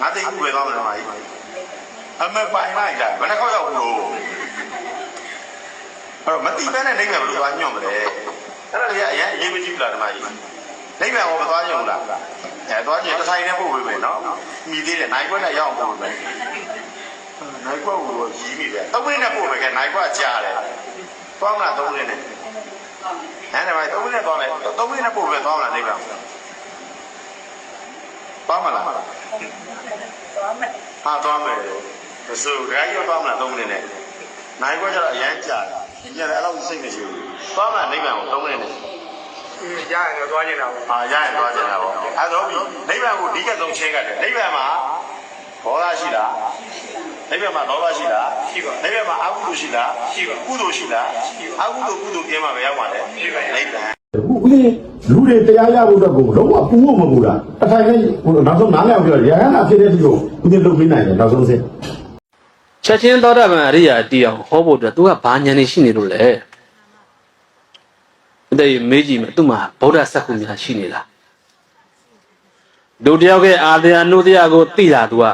ငါသိကူပဲသွားမယ်မာကြီးအမေပိုင်လိုက်လားဘယ်နှခေါက်ရောက်ဘူးလို့အဲ့တော့မတိပဲနဲ့နေမယ်ဘယ်လိုသွားညွန့်မလဲအဲ့ဒါကြီးအရင်အရေးမကြီးဘူးလားဓမ္မကြီးနေမယ်ဟောမသွားကြဘူးလားအဲသွားကြည့်တစ်ဆိုင်နဲ့ပို့ပေးမယ်နော်မိသေးတယ်နိုင်ခွက်နဲ့ရောက်ပို့ပေးမယ်နိုင်ခွက်ကိုကြီးမိတယ်သုံးမိနစ်နဲ့ပို့မယ်ကဲနိုင်ခွက်ကြားတယ်သွားမလားသုံးမိနစ်နဲ့ဟမ်ဓမ္မကြီးသုံးမိနစ်သွားလိုက်သုံးမိနစ်နဲ့ပို့ပေးသွားမလားနေမယ် သွားမလားသွားမယ်ဟာသွားမယ်မစိုးဘူးဒါကြီးတော့သွားမလားသုံးမိနစ်နဲ့နိုင်ခွက်ကျတော့အရန်ကြာတယ်ညနေအဲ့လောက်စိတ်မရှိဘူးသွားမလားနေမယ်ကိုသုံးမိနစ်နဲ့အေးရရင်တော့သွားနေတာပေါ့အာရရင်သွားကြတာပေါ့အဲတော့ပြီနိဗ္ဗာန်ကိုဒီကဆုံးချင်းကတယ်နိဗ္ဗာန်မှာဘောဓရှိလားနိဗ္ဗာန်မှာလောဘရှိလားရှိပါနိဗ္ဗာန်မှာအကုသိုလ်ရှိလားရှိပါကုသိုလ်ရှိလားအကုသိုလ်ကုသိုလ်ပြင်းမှာပဲရောက်ပါလေရှိပါရဲ့နိဗ္ဗာန် အခုဦးလေးလူတွေတရားရဖို့အတွက်ကိုလုံးဝပူဖို့မပူတာအထိုင်နဲ့ဟိုနောက်ဆုံးနားလည်အောင်ပြောရဟန္တာဖြစ်တဲ့ဒီကိုဦးလေးလုပ်ပေးနိုင်တယ်နောက်ဆုံးစင်ချက်ချင်းသောတာပန်အရိယာအတီးအောင်ဟောဖို့အတွက်သူကဘာဉာဏ်နေရှိနေလို့လဲအဲ့ဒါမေးကြည့်မယ်သူ့မှာဗုဒ္ဓစက္ခုများရှိနေလားလူတယောက်ကအာတရားနုတရားကိုသိတာသူက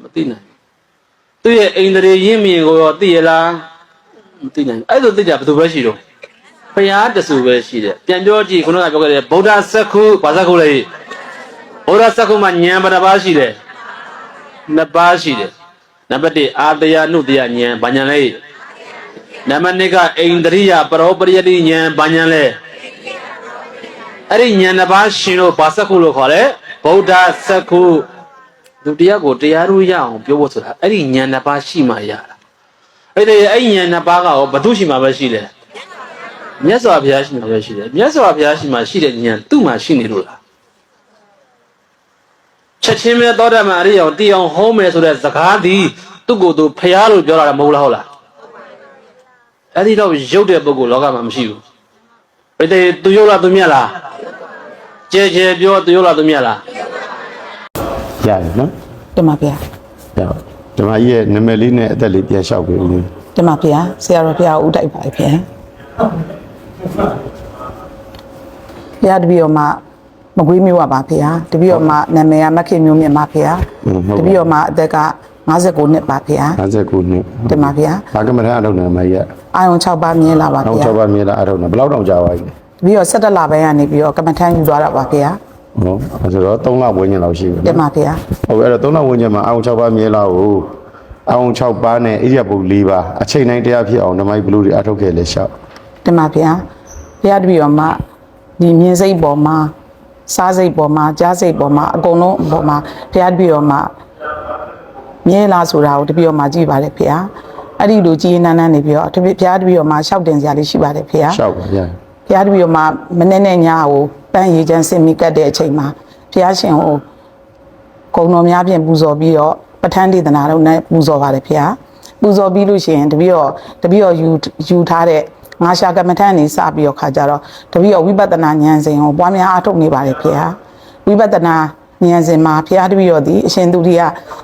မသိနိုင်ဘူးသူ့ရဲ့အိန္ဒြေရင်းမြင်ကိုရောသိရလားမသိနိုင်ဘူးအဲ့လိုသိကြဘယ်သူပဲရှိတော့ ဘုရားတဆူပဲရှိတယ်ပြန်ပြောကြည့်ခုနကပြောခဲ့တဲ့ဗုဒ္ဓစက္ခုဘာစက္ခုလဲဗုဒ္ဓစက္ခုမှာဉာဏ်ဘယ်နှပါးရှိတယ်နှစ်ပါးရှိတယ်နံပါတ်1အာတယနုတယဉာဏ်ဘာဉာဏ်လဲနံပါတ်2ကအိန္ဒြိယပရောပရိယတိဉာဏ်ဘာဉာဏ်လဲအဲ့ဒီဉာဏ်နှစ်ပါးရှင်လို့ဘာစက္ခုလို့ခေါ်လဲဗုဒ္ဓစက္ခုလူတရားကိုတရားလို့ရအောင်ပြောဖို့ဆိုတာအဲ့ဒီဉာဏ်နှစ်ပါးရှိမှရတာအဲ့ဒီအဲ့ဒီဉာဏ်နှစ်ပါးကရောဘု து ရှိမှပဲရှိတယ် မြတ်စွာဘုရားရှိမှပဲရှိတယ်မြတ်စွာဘုရားရှိမှရှိတဲ့ဉာဏ်သူ့မှာရှိနေလို့လားချက်ချင်းပဲသောတာပန်အရိယာကိုတည်အောင်ဟောမယ်ဆိုတဲ့စကားသည်သူ့ကိုယ်သူဖျားလို့ပြောတာမဟုတ်လားဟုတ်လားအဲ့ဒီတော့ရုပ်တဲ့ပုဂ္ဂိုလ်လောကမှာမရှိဘူးဘယ်တည်းသူရုပ်လားသူမြတ်လားကြဲကြဲပြောသူရုပ်လားသူမြတ်လားရတယ်နော်တင်ပါဗျာရပါဒီမှာကြီးရဲ့နာမည်လေးနဲ့အသက်လေးပြန်လျှောက်ပေးဦးလေးတင်ပါဗျာဆရာတော်ဘုရားဦးတိုက်ပါဗျာ ဘုရားတပည့်တော်မှာမကွေးမျိုးပါပါဗျာတပည့်တော်မှာနာမည်ကမခင်မျိုးမြင့်ပါဗျာတပည့်တော်မှာအသက်က59နှစ်ပါဗျာ59နှစ်တင်ပါဗျာဘာကမ္မထာအထုတ်နေမှာကြီးကအာယုံ6ပါးမြင်လာပါနောက်ဗျာ6ပါးမြေလာအထုတ်နေဘယ်လောက်တောင်ကြာပါပြီတပည့်တော်17လပိုင်းကနေပြီးတော့ကမ္မထမ်းယူသွားတာပါဗျာဟုတ်အဲဆိုတော့3လဝန်းကျင်လောက်ရှိပြီတင်ပါဗျာဟုတ်ပြီအဲ့တော့3လဝန်းကျင်မှာအောင်6ပါးမြေလာကိုအောင်6ပါးနဲ့ဣရိယာပု4ပါးအချိန်တိုင်းတရားဖြစ်အောင်ဓမ္မကြီးဘလူတွေအထုတ်ခဲ့လေလျှောက် တင်ပါဗျာဘုရားတပည့်တော်မှာဒီမြင်စိတ်ပေါ်မှာစားစိတ်ပေါ်မှာကြားစိတ်ပေါ်မှာအကုန်လုံးပေါ်မှာဘုရားတပည့်တော်မှာမြဲလားဆိုတာကိုတပည့်တော်မှာကြည့်ပါတယ်ဖေဟာအဲ့ဒီလိုကြည်နန်းနန်းနေပြီးတော့တပည့်ဘုရားတပည့်တော်မှာရှောက်တင်စရာလေးရှိပါတယ်ဖေဟာလျှောက်ပါဗျာဘုရားတပည့်တော်မှာမနေ့နဲ့ညကိုပန်းရည်ချမ်းစင်မိကတ်တဲ့အချိန်မှာဘုရားရှင်ကိုဂုံတော်များဖြင့်ပူဇော်ပြီးတော့ပဋ္ဌာန်းဒေသနာတော်နဲ့ပူဇော်ပါတယ်ဖေဟာပူဇော်ပြီးလို့ရှိရင်တပည့်တော်တပည့်တော်ယူယူထားတဲ့ ငါရှာကမ္မထန်နေစပြီးတော့ခါကြတော့တပည့်တော်ဝိပဿနာဉာဏ်စဉ်ကိုပွားများအားထုတ်နေပါတယ်ဖေဟာဝိပဿနာဉာဏ်စဉ်မှာဘုရားတပည့်တော်ဒီအရှင်သူရိယ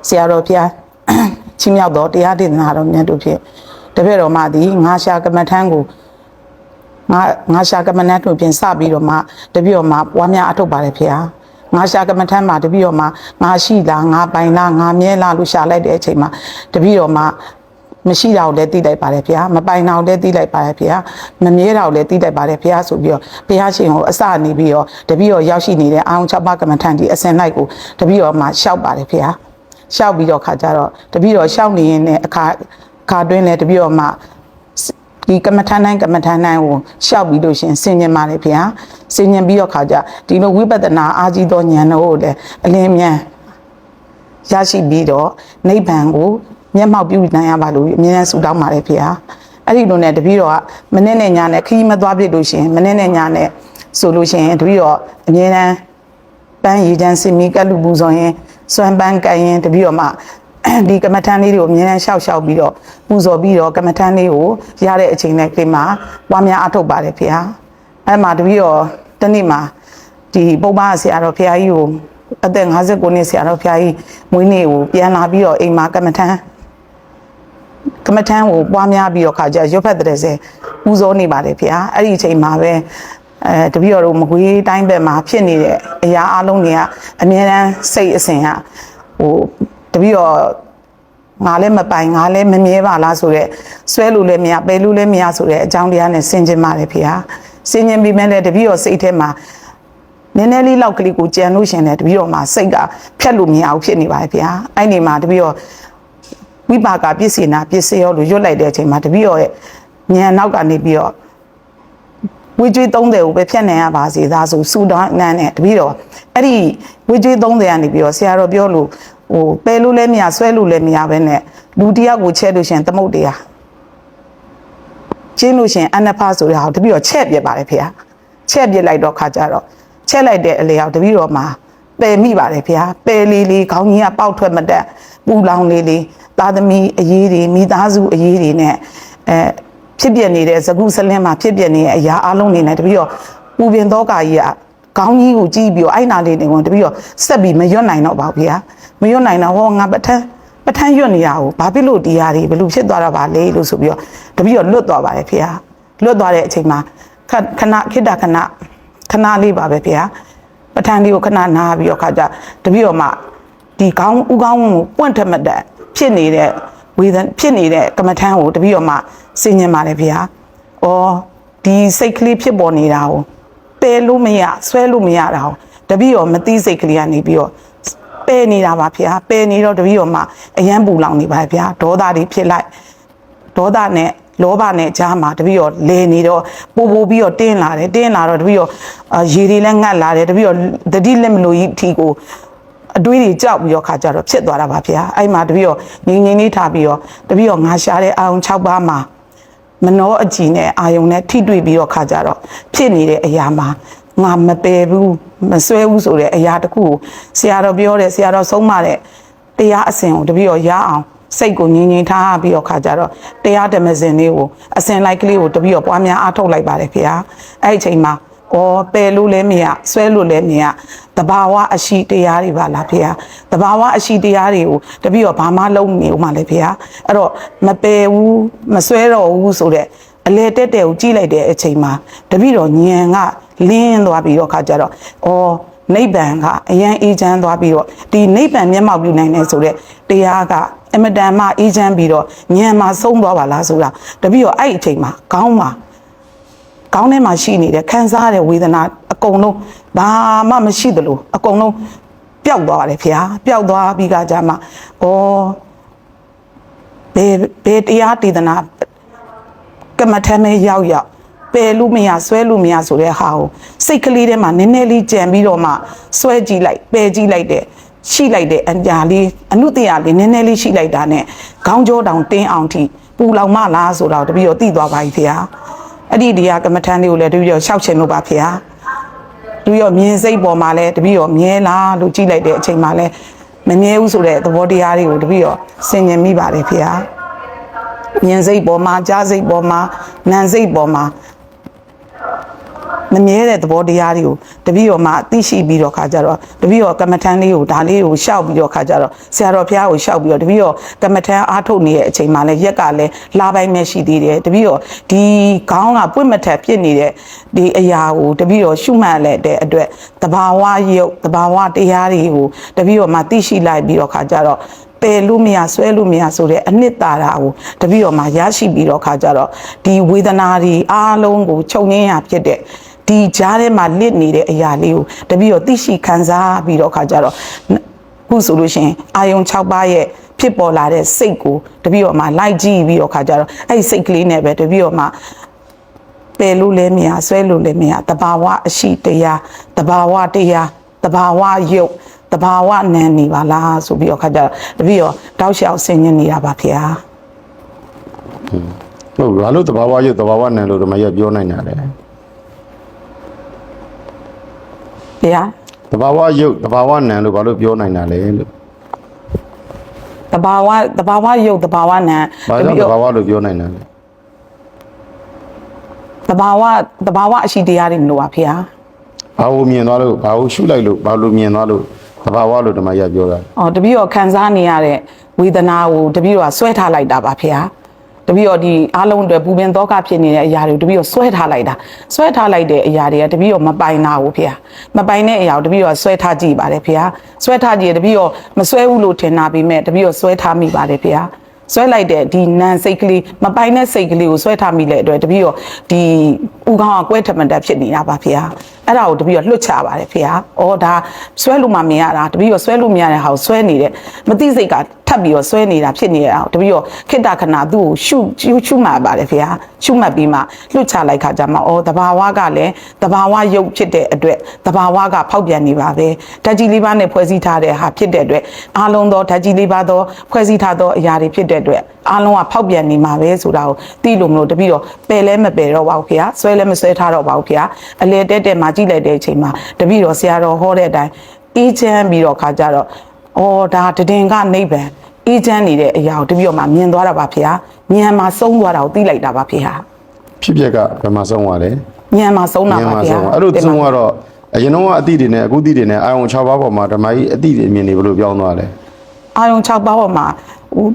ဆရာတော်ဘုရားချီးမြှောက်တော်တရားဒေသနာတော်မြတ်တို့ဖြင့်တပည့်တော်မသည်ငါရှာကမ္မထန်ကိုငါငါရှာကမ္မနတ်တို့ဖြင့်စပြီးတော့မှတပည့်တော်မှာပွားများအထုတ်ပါတယ်ဖေဟာငါရှာကမ္မထန်မှာတပည့်တော်မှာငါရှိလားငါပိုင်လားငါမြဲလားလို့ရှာလိုက်တဲ့အချိန်မှာတပည့်တော်မှာ မရှိတာကိုလည်းသိလိုက်ပါတယ်ဖေဟာမပိုင်တာကိုလည်းသိလိုက်ပါတယ်ဖေဟာမမြဲတာကိုလည်းသိလိုက်ပါတယ်ဖေဟာဆိုပြီးတော့ဖေဟာရှင်ကိုအစနေပြီးတော့တပည့်တော်ရောက်ရှိနေတဲ့အာရုံ၆ပါးကမ္မထန်ဒီအစင်လိုက်ကိုတပည့်တော်မှာရှောက်ပါတယ်ဖေဟာရှောက်ပြီးတော့ခါကြတော့တပည့်တော်ရှောက်နေရင်လည်းအခါအခါတွင်းလည်းတပည့်တော်မှဒီကမ္မထန်တိုင်းကမ္မထန်တိုင်းကိုရှောက်ပြီးလို့ရှရင်ဆင်ញင်ပါလေဖေဟာဆင်ញင်ပြီးတော့ခါကြဒီလိုဝိပဿနာအာကြီးသောဉာဏ်တော်ကိုလည်းအလင်းမြန်ရရှိပြီးတော့နိဗ္ဗာန်ကို မျက်မှောက်ပြုနိုင်ရပါလို့အမြဲတမ်းဆုတောင်းပါတယ်ဖေဟာအဲ့ဒီလိုနဲ့တပည့်တော်ကမနေ့နဲ့ညနဲ့ခရီးမသွားပြစ်လို့ရှရင်မနေ့နဲ့ညနဲ့ဆိုလို့ရှရင်တပည့်တော်အမြဲတမ်းပန်းရည်ချမ်းစင်မီကတ်လူပူဇော်ရင်စွမ်းပန်းကတ်ရင်တပြီးတော့မှဒီကမ္မထမ်းလေးတွေကိုအမြဲတမ်းရှောက်ရှောက်ပြီးတော့ပူဇော်ပြီးတော့ကမ္မထမ်းလေးကိုရတဲ့အချိန်နဲ့ကိမှာပွားများအထုတ်ပါတယ်ဖေဟာအဲ့မှာတပြီးတော့တနေ့မှာဒီပုပ္ပဆရာတော်ဖေဟာကြီးကိုအသက်59နှစ်ဆရာတော်ဖေဟာကြီးမွေးနေ့ကိုပြန်လာပြီးတော့အိမ်မှာကမ္မထမ်း ကမ္မထမ်းကိုပွားများပြီးတော့ခါကျရွတ်ဖက်တဲ့ဆဲပူဇော်နေပါတယ်ဖေဟာအဲ့ဒီအချိန်မှာပဲအဲတပည့်တော်တို့မကွေးတိုင်းဘက်မှာဖြစ်နေတဲ့အရာအလုံးတွေကအများတန်းစိတ်အစဉ်ကဟိုတပည့်တော်ငါလည်းမပိုင်ငါလည်းမမြဲပါလားဆိုတော့ဆွဲလို့လည်းမရပယ်လို့လည်းမရဆိုတဲ့အကြောင်းတရားနဲ့ဆင်ခြင်ပါတယ်ဖေဟာဆင်ခြင်ပြီးမဲ့လည်းတပည့်တော်စိတ်ထဲမှာနည်းနည်းလေးလောက်ကလေးကိုကြံလို့ရှင်တယ်တပည့်တော်မှာစိတ်ကဖြတ်လို့မရအောင်ဖြစ်နေပါတယ်ဖေဟာအဲ့ဒီမှာတပည့်တော် ဝိပါကပစ္စည်းနာပစ္စည်းရောလို့ရွတ်လိုက်တဲ့အချိန်မှာတပည့်တော်ရဲ့ဉာဏ်နောက်ကနေပြီးတော့ဝိကျွေး30ကိုပဲဖြတ်နိုင်ရပါစေသားဆိုစူတောင်းနန်းနဲ့တပည့်တော်အဲ့ဒီဝိကျွေး30ကနေပြီးတော့ဆရာတော်ပြောလို့ဟိုပယ်လို့လည်းမရဆွဲလို့လည်းမရပဲနဲ့လူတစ်ယောက်ကိုချဲ့လို့ရှရင်သမုတ်တရားကျင်းလို့ရှရင်အနဖာဆိုရအောင်တပည့်တော်ချဲ့ပြစ်ပါတယ်ဖေဟာချဲ့ပြစ်လိုက်တော့ခါကြတော့ချဲ့လိုက်တဲ့အလေအောင်တပည့်တော်မှာ ပယ်မိပါတယ်ဖေဟာပယ်လေးလေးခေါင်းကြီးကပေါက်ထွက်မတက်ပူလောင်လေးလေးသားသမီးအရေးတွေမိသားစုအရေးတွေနဲ့အဲဖြစ်ပြနေတဲ့သကုစလင်းမှာဖြစ်ပြနေတဲ့အရာအလုံးနေနဲ့တပည့်တော်ပူပင်သောကာကြီးကခေါင်းကြီးကိုကြည့်ပြီးတော့အဲ့နာလေးတွေကိုတပည့်တော်ဆက်ပြီးမရွတ်နိုင်တော့ပါဘူးဖေဟာမရွတ်နိုင်တော့ဟောငါပဋ္ဌာန်းပဋ္ဌာန်းရွတ်နေရအောင်ဘာဖြစ်လို့တရားတွေဘလို့ဖြစ်သွားတာပါလဲလို့ဆိုပြီးတော့တပည့်တော်လွတ်သွားပါတယ်ဖေဟာလွတ်သွားတဲ့အချိန်မှာခဏခဏခိတ္တခဏခဏလေးပါပဲဖေဟာ ပဋ္ဌာန်းလေးကိုခဏနားပြီးတော့ခါကြတပည့်တော်မှဒီကောင်းဥကောင်းကိုပွင့်ထက်မတက်ဖြစ်နေတဲ့ဝေဒနာဖြစ်နေတဲ့ကမ္မထမ်းကိုတပည့်တော်မှစင်ញင်ပါတယ်ဖေဟာ။အော်ဒီစိတ်ကလေးဖြစ်ပေါ်နေတာကိုပယ်လို့မရဆွဲလို့မရတာကိုတပည့်တော်မသိစိတ်ကလေးကနေပြီးတော့ပယ်နေတာပါဗျာပယ်နေတော့တပည့်တော်မှာအယံပူလောင်နေပါဗျာဒေါသတွေဖြစ်လိုက်ဒေါသနဲ့ လောဘနဲ့ကြားမှာတပည့်တော်လဲနေတော့ပူပူပြီးတော့တင်းလာတယ်တင်းလာတော့တပည့်တော်အာရေတွေလည်းငတ်လာတယ်တပည့်တော်တတိလက်မလို့ကြီးထီကိုအတွေးတွေကြောက်ပြီးတော့ခါကြတော့ဖြစ်သွားတာပါဗျာအဲ့မှာတပည့်တော်ငင်းငင်းလေးထားပြီးတော့တပည့်တော်ငါရှာတဲ့အာုံ6ပါးမှာမနှောအကြည်နဲ့အာယုံနဲ့ထိတွေ့ပြီးတော့ခါကြတော့ဖြစ်နေတဲ့အရာမှာငါမပယ်ဘူးမဆွဲဘူးဆိုတဲ့အရာတစ်ခုကိုဆရာတော်ပြောတယ်ဆရာတော်ဆုံးမတဲ့တရားအစဉ်ကိုတပည့်တော်ရအောင် စိတ်ကိုငြိမ်ငြိမ်ထားပြီးတော့ခါကြတော့တရားဓမ္မစဉ်လေးကိုအစဉ်လိုက်ကလေးကိုတပည့်တော်ပွားများအားထုတ်လိုက်ပါတယ်ဖေဟာအဲ့ဒီအချိန်မှာဩပယ်လို့လည်းမရဆွဲလို့လည်းမရတဘာဝအရှိတရားတွေပါလားဖေဟာတဘာဝအရှိတရားတွေကိုတပည့်တော်ဘာမှလုံးနေဦးမှလည်းဖေဟာအဲ့တော့မပယ်ဘူးမဆွဲတော့ဘူးဆိုတဲ့အလေတက်တဲ့ကိုကြည့်လိုက်တဲ့အချိန်မှာတပည့်တော်ညံကလင်းသွားပြီးတော့ခါကြတော့ဩနိဗ္ဗာန်ကအယံအေးချမ်းသွားပြီးတော့ဒီနိဗ္ဗာန်မျက်မှောက်ပြုနိုင်တယ်ဆိုတဲ့တရားက အမတန်မှအေးချမ်းပြီးတော့ညံမှာဆုံးသွားပါလားဆိုတာတပည့်တော်အဲ့ဒီအချိန်မှာခေါင်းမှာခေါင်းထဲမှာရှိနေတဲ့ခံစားရတဲ့ဝေဒနာအကုန်လုံးဘာမှမရှိသလိုအကုန်လုံးပျောက်သွားတယ်ဖေဟာပျောက်သွားပြီးကကြမှာဩဘယ်ဘယ်တရားတည်တနာကမ္မထမ်းမဲရောက်ရောက်ပယ်လို့မရဆွဲလို့မရဆိုတဲ့ဟာကိုစိတ်ကလေးထဲမှာနည်းနည်းလေးကြံပြီးတော့မှဆွဲကြည့်လိုက်ပယ်ကြည့်လိုက်တဲ့ ရှိလိုက်တဲ့အညာလေးအနုတ္တရာလေးနည်းနည်းလေးရှိလိုက်တာနဲ့ခေါင်းကြောတောင်တင်းအောင်ထိပူလောင်မလားဆိုတော့တပည့်တော်သိသွားပါပြီဖေဟာအဲ့ဒီတရားကမ္မထမ်းလေးကိုလည်းတပည့်တော်ရှောက်ချင်လို့ပါဖေဟာတပည့်တော်မြင်စိတ်ပေါ်မှာလည်းတပည့်တော်မြဲလားလို့ကြည့်လိုက်တဲ့အချိန်မှာလည်းမမြဲဘူးဆိုတဲ့သဘောတရားတွေကိုတပည့်တော်ဆင်ញင်မိပါတယ်ဖေဟာမြင်စိတ်ပေါ်မှာကြားစိတ်ပေါ်မှာနာမ်စိတ်ပေါ်မှာ မမြဲတဲ့သဘောတရားတွေကိုတပည့်တော်မှာသိရှိပြီးတော့ခါကြတော့တပည့်တော်ကမ္မထမ်းလေးကိုဒါလေးကိုရှောက်ပြီးတော့ခါကြတော့ဆရာတော်ဘုရားကိုရှောက်ပြီးတော့တပည့်တော်ကမ္မထမ်းအားထုတ်နေတဲ့အချိန်မှာလည်းရက်ကလည်းလာပိုင်းမဲ့ရှိသေးတယ်တပည့်တော်ဒီခေါင်းကပွင့်မထက်ဖြစ်နေတဲ့ဒီအရာကိုတပည့်တော်ရှုမှတ်လိုက်တဲ့အတွက်တဘာဝရုပ်တဘာဝတရားတွေကိုတပည့်တော်မှာသိရှိလိုက်ပြီးတော့ခါကြတော့ပယ်လို့မရဆွဲလို့မရဆိုတဲ့အနှစ်သာရကိုတပည့်တော်မှာရရှိပြီးတော့ခါကြတော့ဒီဝေဒနာတွေအားလုံးကိုချုပ်ငင်းရဖြစ်တဲ့ ဒီကြားထဲမှာလစ်နေတဲ့အရာလေးကိုတပည့်တော်သိရှိခံစားပြီးတော့ခါကြတော့ခုဆိုလို့ရှိရင်အာယုံ6ပါးရဲ့ဖြစ်ပေါ်လာတဲ့စိတ်ကိုတပည့်တော်မှာလိုက်ကြည့်ပြီးတော့ခါကြတော့အဲ့ဒီစိတ်ကလေးနဲ့ပဲတပည့်တော်မှာပယ်လို့လည်းမရဆွဲလို့လည်းမရတဘာဝအရှိတရားတဘာဝတရားတဘာဝယုတ်တဘာဝနံနေပါလားဆိုပြီးတော့ခါကြတော့တပည့်တော့တောက်လျှောက်ဆင်ញင်နေတာပါဖေဟာဟုတ်ဘာလို့တဘာဝရုပ်တဘာဝနံလို့ဓမ္မရပြောနိုင်တာလဲ ဖေဟာတဘာဝရုပ်တဘာဝနံလို့ဘာလို့ပြောနိုင်တာလဲလို့တဘာဝတဘာဝယုတ်တဘာဝနံဘာတကြောပင့်ည့်တဘာတော့ဝလို့ပြောနိုင်တာလဲတဘာဝတဘာဝအရှိတရားတွေမလို့ပါဖေဟာဘာလို့မြင်သွားလို့ဘာလို့ရှုလိုက်လို့ဘာလို့မြင်သွားလို့တဘာဝလို့ဓမ္မရပြောတာအော်တပည့်တော့ခံစားနေရတဲ့ဝေဒနာကိုတပည့်တော့ဆွဲထားလိုက်တာပါဖေဟာ တတပည့်တော်ဒီအားလုံးအတွက်ပူပင်သောကဖြစ်နေတဲ့အရာတွေကိုတပည့်တော်ဆွဲထားလိုက်တာဆွဲထားလိုက်တဲ့အရာတွေကတပည့်တော်မပိုင်တာဘူးဖေ။မပိုင်တဲ့အရာကိုတပည့်တော်ဆွဲထားကြည့်ပါတယ်ဖေ။ဆွဲထားကြည့်ရင်တပည့်တော်မဆွဲဘူးလို့ထင်တာပေမဲ့တပည့်တော်ဆွဲထားမိပါတယ်ဖေ။ဆွဲလိုက်တဲ့ဒီနန်စိတ်ကလေးမပိုင်တဲ့စိတ်ကလေးကိုဆွဲထားမိတဲ့အတွက်တပည့်တော်ဒီဥကောင်းကကွဲထမန်တက်ဖြစ်နေတာပါဖေ။ အဲ့ဒါကိုတပည့်တော်လွတ်ချပါတယ်ဖေ။အော်ဒါဆွဲလို့မှမရတာတပည့်တော်ဆွဲလို့မရတဲ့ဟာကိုဆွဲနေတဲ့မသိစိတ်ကထပ်ပြီးတော့ဆွဲနေတာဖြစ်နေရအောင်တပည့်တော်ခိတ္တခဏသူ့ကိုရှုရှုရှုမှတ်ပါတယ်ဖေ။ရှုမှတ်ပြီးမှလွတ်ချလိုက်ခါကြမှာအော်တဘာဝကလည်းတဘာဝရုပ်ဖြစ်တဲ့အတွက်တဘာဝကဖောက်ပြန်နေပါပဲ။ဓာတ်ကြီးလေးပါးနဲ့ဖွဲ့စည်းထားတဲ့ဟာဖြစ်တဲ့အတွက်အားလုံးသောဓာတ်ကြီးလေးပါးသောဖွဲ့စည်းထားသောအရာတွေဖြစ်တဲ့အတွက်အားလုံးကဖောက်ပြန်နေမှာပဲဆိုတာကိုသိလို့မလို့တပည့်တော်ပယ်လဲမပယ်တော့ပါဘူးဖေ။ဆွဲလဲမဆွဲထားတော့ပါဘူးဖေ။အလေတက်တက်မှာကြည့်လိုက်တဲ့အချိန်မှာတပည့်တော်ဆရာတော်ဟောတဲ့အတိုင်းအေးချမ်းပြီးတော့ခါကြတော့အော်ဒါတည်င်ကနိဗ္ဗာန်အေးချမ်းနေတဲ့အရာကိုတပည့်တော်မှာမြင်သွားတာပါဖေ။ဉာဏ်မှာဆုံးသွားတာကိုသိလိုက်တာပါဖေ။ဖြစ်ပျက်ကဘယ်မှာဆုံးသွားလဲညံမှာဆုံးတာညပါမှာဗျာဆုံးသွားအဲ့လိုဆုံးသွားတော့အရင်တော့ကအတိတွေနဲ့အခုတိတွေနဲ့အာယုံ6ပါးပေါ်မှာဓမ္မကြီးအတိတွေအမြင်တွေဘယ်လိုပြောင်းသွားလဲအာယုံ6ပါးပေါ်မှာဟို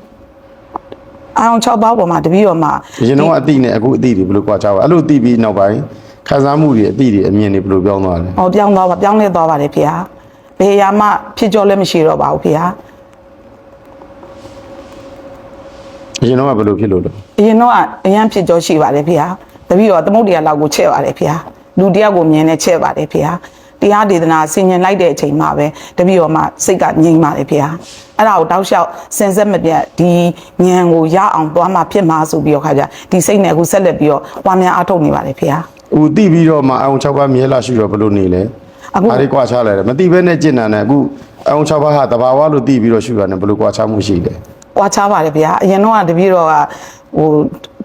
အာယုံ6ပါးပေါ်မှာတပည့်တော်မှာအရင်တော့ကအတိနဲ့အခုအတိတွေဘယ်လိုကွာခြားပါအဲ့လိုတိပြီးနောက်ပိုင်း ခံစားမှုတွေအတိတွေအမြင်တွေဘယ်လိုပြောင်းသွားလဲဟောပြောင်းသွားပါပြောင်းလဲသွားပါတယ်ဖေဟာဘယ်ရာမှဖြစ်ကြောလည်းမရှိတော့ပါဘူးဖေဟာအရင်တော့ကဘယ်လိုဖြစ်လို့လဲအရင်တော့အရန်ဖြစ်ကြောရှိပါတယ်ဖေဟာတပည့်တော်သမုတ်တရားလောက်ကိုချဲ့ပါတယ်ဖေဟာလူတယောက်ကိုမြင်နဲ့ချဲ့ပါတယ်ဖေဟာတရားဒေသနာဆင်ញင်လိုက်တဲ့အချိန်မှာပဲတပည့်တော်မှာစိတ်ကငြိမ်ပါတယ်ဖေဟာအဲ့ဒါကိုတောက်လျှောက်စင်ဆက်မပြတ်ဒီဉာဏ်ကိုရအောင်သွားမှဖြစ်မှာဆိုပြီးတော့ခါကြဒီစိတ်နဲ့အခုဆက်လက်ပြီးတော့ပွားများအားထုတ်နေပါတယ်ဖေဟာ အခုတိပြီးတော့မှအာယုံ6ပါးမြဲလာရှိတော့ဘယ်လိုနေလဲအခုအားလေးကွာခြားလာတယ်မတိဘဲနဲ့ကျင့်တာနဲ့အခုအာယုံ6ပါးဟာတဘာဝလို့တိပြီးတော့ရှုတာနဲ့ဘယ်လိုကွာခြားမှုရှိလဲကွာချပါတယ်ဗျာအရင်တော့ကတပည့်တော်ကဟို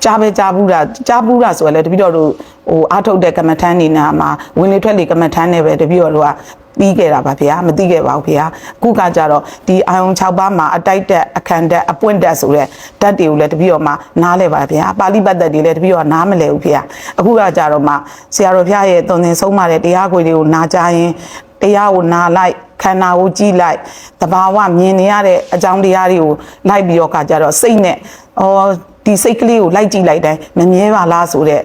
ကြားပဲကြားဘူးတာကြားဘူးတာဆိုရင်လည်းတပည့်တော်တို့ဟိုအားထုတ်တဲ့ကမ္မထမ်းနေနာမှာဝင်လေထွက်လေကမ္မထမ်းနဲ့ပဲတပည့်တော်တို့ကပြီးခဲ့တာပါဗျာမသိခဲ့ပါဘူးဗျာအခုကကြတော့ဒီအာယုံ6ပါးမှာအတိုက်တက်အခန့်တက်အပွင့်တက်ဆိုတဲ့ဓာတ်တွေကိုလည်းတပည့်တော်မှာနားလဲပါဗျာပါဠိပတ်သက်တွေလည်းတပည့်တော်ကနားမလဲဘူးဗျာအခုကကြတော့မှဆရာတော်ဖျားရဲ့သွန်သင်ဆုံးမတဲ့တရားခွေတွေကိုနားကြရင်တရားကိုနားလိုက်ခန္ဓာကိုကြည့်လိုက်တဘာဝမြင်နေရတဲ့အကြောင်းတရားတွေကိုလိုက်ပြီးတော့ကကြတော့စိတ်နဲ့ဩ ဒီစိတ်ကလေးကိုလိုက်ကြည့်လိုက်တိုင်းမမြဲပါလားဆိုတဲ့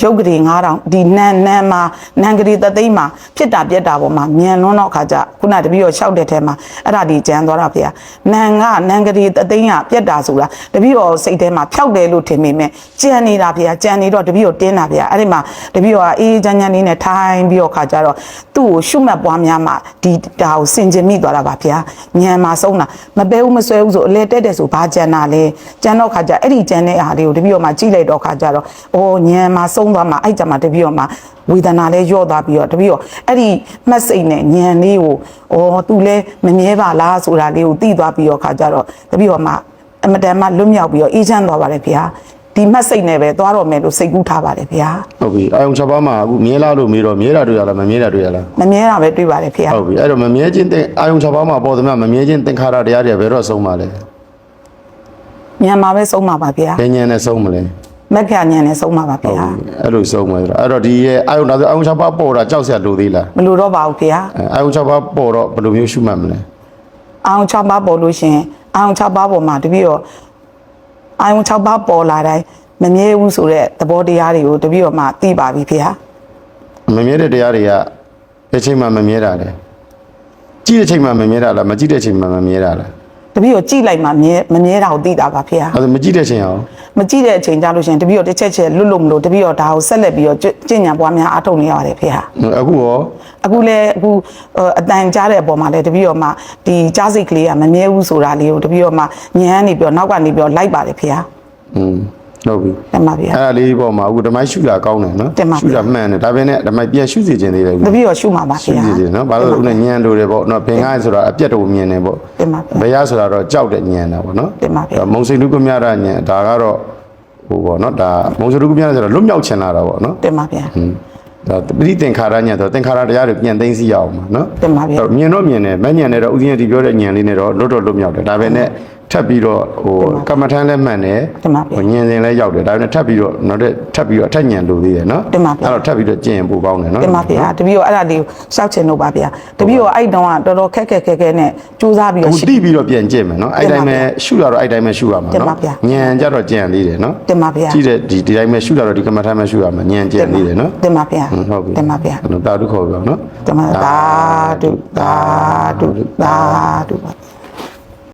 ရုပ်ကလေး9000ဒီနန်နန်မှာနန်ကလေးသသိမ်းမှာဖြစ်တာပြက်တာပေါ်မှာမြန်လွန်းတော့ခါကြခုနတပည့်တော်လျှောက်တဲ့ထဲမှာအဲ့ဒါဒီကြမ်းသွားတာဖေ။နန်ကနန်ကလေးသသိမ်းကပြက်တာဆိုတာတပည့်တော်စိတ်ထဲမှာဖြောက်တယ်လို့ထင်မိမဲ့ကြံနေတာဖေ။ကြံနေတော့တပည့်တော်တင်းတာဖေ။အဲ့ဒီမှာတပည့်တော်ကအေးအေးချမ်းချမ်းလေးနဲ့ထိုင်ပြီးတော့ခါကြတော့သူ့ကိုရှုမှတ်ပွားများမှဒီဒါကိုစင်ကြင်မိသွားတာပါဖေ။ညံမှာဆုံးတာမပဲဘူးမဆွဲဘူးဆိုအလဲတက်တယ်ဆိုဘာကြံတာလဲ။ကြံတော့ခါကြအဲ့ဒီကြံတဲ့အားလေးကိုတပည့်တော်မှကြည့်လိုက်တော့ခါကြတော့အော်ညံမှာဆုံးသွားမှအဲ့ကြမှာတပည့်တော်မှဝေဒနာလဲရော့သွားပြီးတော့တပည့်တော်အဲ့ဒီမှတ်စိတ်နဲ့ညံလေးကိုအော်သူလဲမမြဲပါလားဆိုတာလေးကိုသိသွားပြီးတော့ခါကြတော့တပည့်တော်မှအမတန်မှလွတ်မြောက်ပြီးတော့အေးချမ်းသွားပါတယ်ဖေဟာဒီမှတ်စိတ်နဲ့ပဲသွားတော့မယ်လို့စိတ်ကူးထားပါတယ်ဖေဟာဟုတ်ပြီအာယုံ6ပါးမှာအခုမြဲလာလို့မေးတော့မြဲတာတွေ့ရလားမမြဲတာတွေ့ရလားမမြဲတာပဲတွေ့ပါတယ်ဖေဟာဟုတ်ပြီအဲ့တော့မမြဲခြင်းတဲ့အာယုံ6ပါးမှာပေါ်သမျှမမြဲခြင်းသင်္ခါရတရားတွေဘယ်တော့ဆုံးပါလဲမြန်မာပဲဆုံးပါပါဖေဟာဘယ်ဉာဏ်နဲ့ဆုံးမလဲ မက်ခညာနဲ့ဆုံးပါပါဖေဟုတ်ဟာပြီအဲ့လိုဆုံးမယ်ဆိုတော့အဲ့တော့ဒီရဲ့အာယုံဒါဆိုအာယုံ6ပါးပေါ်တာကြောက်စရာလိုသေးလားမလို့တော့ပါဘူးဖေဟာအဲအာယုံ6ပါးပေါ်တော့ဘယ်လိုမျိုးရှုမှတ်မလဲအောင်6ပါးပေါ်လို့ရှရင်အောင်6ပါးပေါ်မှာတပည့်တော့အောင်6ပါးပေါ်လာတိုင်းမမြဲဘူးဆိုတဲ့သဘောတရားတွေကိုတပည့်တော်မှသိပါပြီဖေဟာမမြဲတဲ့တရားတွေကဘယ်ချိန်မှမမြဲတာလဲကြည့်တဲ့ချိန်မှမမြဲတာလားမကြည့်တဲ့ချိန်မှမမြဲတာလားတပည့်တော်ကြည့်လိုက်မှမြဲမမြဲတာကိုသိတာပါဖေဟာအဲ့ဒါမကြည့်တဲ့ချိန်အောင် မကြည့်တဲ့အချိန်ကြလို့ရှရင်တပည့်တော်တစ်ချက်ချက်လွတ်လို့မလို့တပည့်တော်ဒါကိုဆက်လက်ပြီးတော့ကျင့်ကြံပွားများအားထုတ်နေရတယ်ဖေဟာအခုရောအခုလဲအခုဟိုအတန်ကြားတဲ့အပေါ်မှာလဲတပည့်တော်မှဒီကြားစိတ်ကလေးကမမြဲဘူးဆိုတာလေးကိုတပည့်တော်မှညံနေပြီးတော့နောက်ကနေပြီးတော့လိုက်ပါတယ်ဖေဟာอืม ဟုတ်ပြီတမပါဗျာအဲ့ဒါလေးပေါ်မှာအခုဓမ္မရှုတာကောင်းတယ်နော်တင်ပါဗျာရှုတာမှန်တယ်ဒါပေမဲ့ဓမ္မပြန်ရှုစီခြင်းသေးတယ်တအခုပည့်တော်ရှုမှာပါရှုဖေဟာစီခြင်းနော်ဘာလို့လဲဦးနဲ့ညံလို့တယ်ပေါ့နော်ဘင်္ဂါဆိုတာအပြက်တော်မြင်တယ်ပေါ့တင်ပါဗျာဘယ်ရဆိုတာတော့ကြောက်တဲ့ညံတာပေါ့နော်တင်ပါဗျာအဲ့တော့မုံစိန်လူကမြတာညံဒါကတော့ဟိုပေါ့နော်ဒါမုံစိန်လူကမြတာဆိုတော့လွတ်မြောက်ချင်လာတာပေါ့နော်တင်ပါဗျာอืมဒါပရိသင်္ခါရညံဆိုတော့သင်္ခါရတရားတွေပြန်သိသိရအောင်ပါနော်တင်ပါဗျာအဲ့တော့မြင်တော့မြင်တယ်မညံနဲ့တော့ဥစဉ်ရည်ပြောတဲ့ညံလေးနဲ့တော့လွတ်တော့လွတ်မြောက်တယ်ဒါပဲနဲ့ ထပ်ပြီးတော့ဟိုကမ္မထမ်းလည်းမှန်တယ်တင်ပါဗျာ ဟိုညင်စင်လည်းရောက်တယ်ဒါပေမဲ့ထပ်ပြီးတော့နောက်တဲ့ထပ်ပြီးတော့အထက်ညံလို့သေးတယ်နော်တင်ပါဗျာ အဲ့တော့ထပ်ပြီးတော့ကျင့်ရင်ပိုကောင်းတယ်နော် တင်ပါဗျာတပည့်ရောအဲ့ဒါလေးကိုရှောက်ချင်လို့ပါဗျာတပည့်ရောအဲ့တုန်းကတော်တော်ခက်ခက်ခဲခဲနဲ့စူးစမ်းပြီးဟိုတော့ရှိ တိပြီးတော့ပြန်ကျင့်မယ်နော်အဲ့တင်တိုင်းပါပဲဗျာရှုရတော့အဲ့တိုင်းပဲရှုရမှာတင်ပါနော်ဗျာညံကြတော့ကျင့်သေးတယ်နော်တင်ပါဗျာ ကြည့်တဲ့ဒီဒီတိုင်းပဲရှုရတော့ဒီကမ္မထမ်းပဲရှုရမှာညံကျင့်သေးတယ်နော်တင်ပါဗျာဟုတ်ဟုတ်ပြီတင်ပါဗျာ အဲ့တော့တာဓုခေါ်ပြအောင်နော် တင်ပါသာဓုသာဓုသာဓုပါ